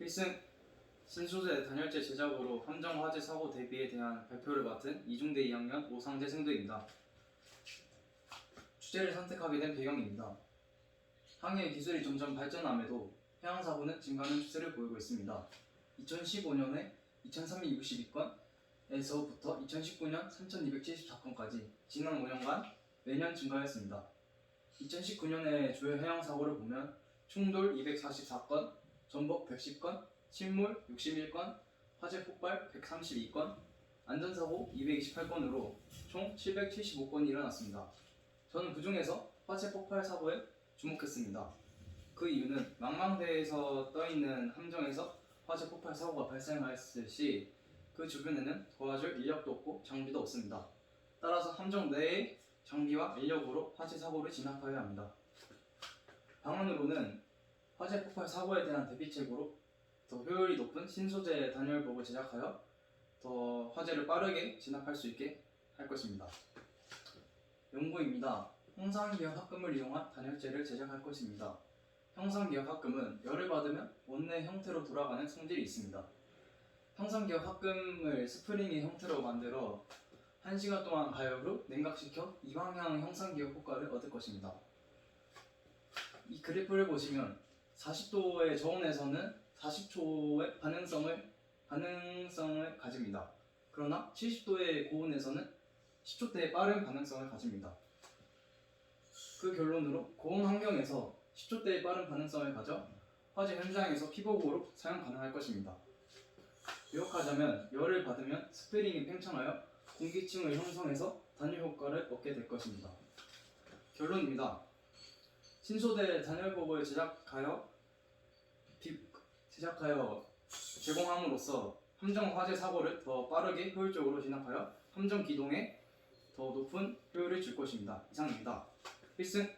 필승 신소재 단열재 제작으로 함정 화재 사고 대비에 대한 발표를 맡은 이중대 2학년 오상재 생도입니다. 주제를 선택하게 된 배경입니다. 항해 기술이 점점 발전함에도 해양 사고는 증가하는 추세를 보이고 있습니다. 2015년에 2,362건에서부터 2019년 3,274건까지 지난 5년간 매년 증가했습니다. 2019년의 주요 해양 사고를 보면 충돌 244건, 전복 110건, 침몰 61건, 화재 폭발 132건, 안전사고 228건으로 총 775건이 일어났습니다. 저는 그 중에서 화재 폭발 사고에 주목했습니다. 그 이유는 망망대해에서 떠있는 함정에서 화재 폭발 사고가 발생했을 시 그 주변에는 도와줄 인력도 없고 장비도 없습니다. 따라서 함정 내의 장비와 인력으로 화재 사고를 진압하여야 합니다. 방안으로는 화재 폭발 사고에 대한 대비책으로 더 효율이 높은 신소재 단열복을 제작하여 더 화재를 빠르게 진압할 수 있게 할 것입니다. 연구입니다. 형상기억 합금을 이용한 단열재를 제작할 것입니다. 형상기억 합금은 열을 받으면 원내 형태로 돌아가는 성질이 있습니다. 형상기억 합금을 스프링의 형태로 만들어 1시간 동안 가열로 냉각시켜 이방향 형상기억 효과를 얻을 것입니다. 이 그래프를 보시면 40도의 저온에서는 40초의 반응성을 반응성을 가집니다. 그러나 70도의 고온에서는 10초대의 빠른 반응성을 가집니다. 그 결론으로 고온 환경에서 10초대의 빠른 반응성을 가져 화재 현장에서 피복으로 사용 가능할 것입니다. 요약하자면 열을 받으면 스프링이 팽창하여 공기층을 형성해서 단열 효과를 얻게 될 것입니다. 결론입니다. 신소대 단열복을 제작하여 비- 제작하여 제공함으로써 함정 화재 사고를 더 빠르게 효율적으로 진압하여 함정 기동에 더 높은 효율을 줄 것입니다. 이상입니다. 필승